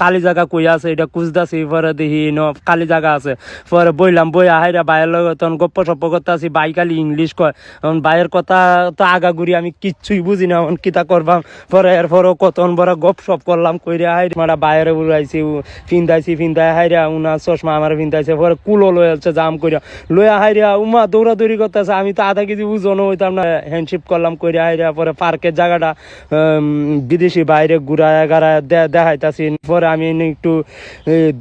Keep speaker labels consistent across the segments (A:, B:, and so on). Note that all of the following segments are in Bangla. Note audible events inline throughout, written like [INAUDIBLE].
A: কালি জায়গা কই আছে? এটা খুঁজতাছি পরে দেখি ন, কালি জায়গা আছে। পরে বইলাম, বই আহাইরা বাইরের লগে, তখন গপ্প সপ্প করতেছি বাই খালি ইংলিশ কয়। এখন বাইরের কথা তো আগা ঘুরি আমি কিচ্ছুই বুঝি না এখন কিতা করবাম? পরে এরপরও কতন বড় গপ সপ করলাম কইরে হাই মারা বাইরে উড়াইছি ফিন্দাইছি ফিন্দাই হাইরা উনা চশমা আমার ফিন্দাইছে পরে কুলো লয়ে আছে জাম কইরা। লইয়া হাইরা উমা দৌড়াদৌড়ি করতেছে, আমি তো আধা কেজি ওজন হইতাম না হ্যান্ডশিপ করলাম কইরা হাইরা পরে পার্কের জায়গাটা বিদেশি বাইরে ঘুরায় গাড়ায় দেখাইতাছি। পরে আমি একটু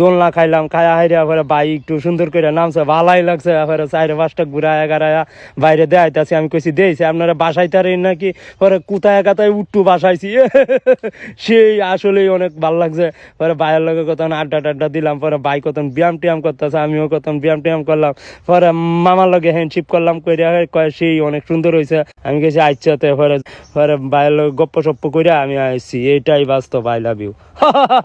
A: দোলনা খাইলাম, খায়া হাইরা পরে বাই একটু সুন্দর করে নামছে, ভালাই লাগছে, পরে চাইরে পাঁচটা ঘুরায় গাড়ায় বাইরে দেখাইতাছি আমি কইছি দিয়েছি আপনারা বাসাইতারেন নাকি? পরে কোথায় কাতায় উট্টু বাসাইছি। [LAUGHS] সেই আসলেই অনেক ভালো লাগছে। পরে বাইরের লগে কত আড্ডা টাড্ডা দিলাম, পরে বাই কত ব্যায়াম টিয়াম করতেছে, আমিও কত ব্যায়াম ট্যায়াম করলাম। পরে মামার লগে হ্যান্ডশিপ করলাম, কইরা কয়, সেই অনেক সুন্দর হয়েছে আমি গেছি আচ্ছাতে পরে পরে বাইরের লগে গপ্প সপ্প কইরা আমি আইছি। এইটাই বাস্তব আই লাভ ইউ